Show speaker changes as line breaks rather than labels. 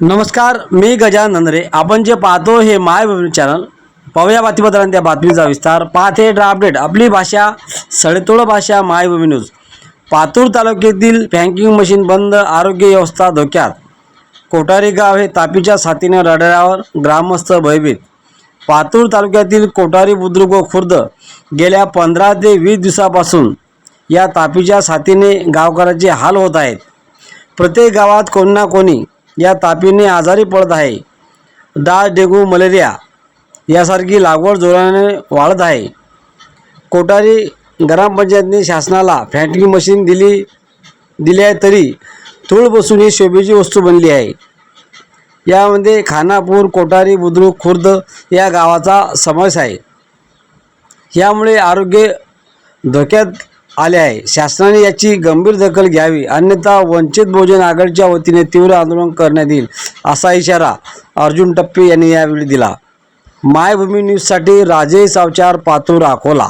नमस्कार मी गजानन नंदरे. आपण जे पाहतो हे माय चॅनल. पाहूया बातमीपत्रांत त्या बातमीचा विस्तार. पाहते ड्रा अपडेट आपली भाषा सडेतोड भाषा मायभूमी न्यूज पातूर तालुक्यातील बँकिंग मशीन बंद आरोग्य व्यवस्था धोक्यात. कोठारी गाव हे तापीच्या साथीने रडण्यावर ग्रामस्थ भयभीत. पातूर तालुक्यातील कोठारी बुद्रुक व खुर्द गेल्या पंधरा ते वीस दिवसापासून या तापीच्या साथीने गावकऱ्याचे हाल होत आहेत. प्रत्येक गावात कोणी ना कोणी या तापीने आजारी पडत आहे. डाळ डेंगू मलेरिया यासारखी लागवड जोराने वाढत आहे. कोठारी ग्रामपंचायतने शासनाला फॅटिंग मशीन दिली दिली आहे तरी धूळ बसून ही शोभेची वस्तू बनली आहे. यामध्ये खानापूर कोठारी बुद्रुक खुर्द या गावाचा समावेश आहे. यामुळे आरोग्य धोक्यात आले आहे. शासनाने याची गंभीर दखल घ्यावी अन्यथा वंचित बहुजन आघाडीच्या वतीने तीव्र आंदोलन करण्यात येईल असा इशारा अर्जुन टप्पे यांनी यावेळी दिला. मायभूमी न्यूजसाठी राजेश सावचार पातूर अकोला.